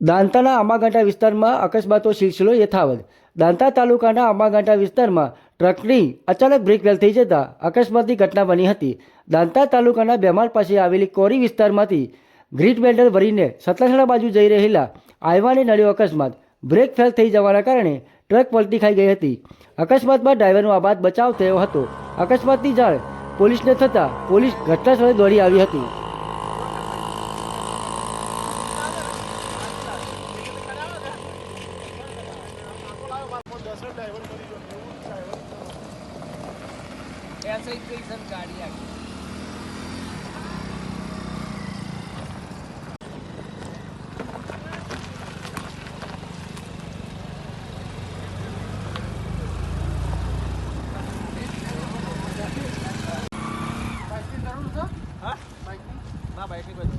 દાંતાના આંબાગાંઠા વિસ્તારમાં અકસ્માતો સિલસિલો યથાવત. દાંતા તાલુકાના આંબાગાંઠા વિસ્તારમાં ટ્રકની અચાનક બ્રેક ફેલ થઈ જતાં અકસ્માતની ઘટના બની હતી. દાંતા તાલુકાના બેમાર પાસે આવેલી કોરી વિસ્તારમાંથી ગ્રીટ બેન્ડર ભરીને સતલાસણા બાજુ જઈ રહેલા આયવાને નડ્યો અકસ્માત. બ્રેક ફેલ થઈ જવાના કારણે ટ્રક પલટી ખાઈ ગઈ હતી. અકસ્માતમાં ડ્રાઈવરનો આબાદ બચાવ થયો હતો. અકસ્માતની જાણ પોલીસને થતાં પોલીસ ઘટના સ્થળે દોડી આવી હતી. ऐसे ही कई सब गाड़ी आ गई बाइक नहीं बची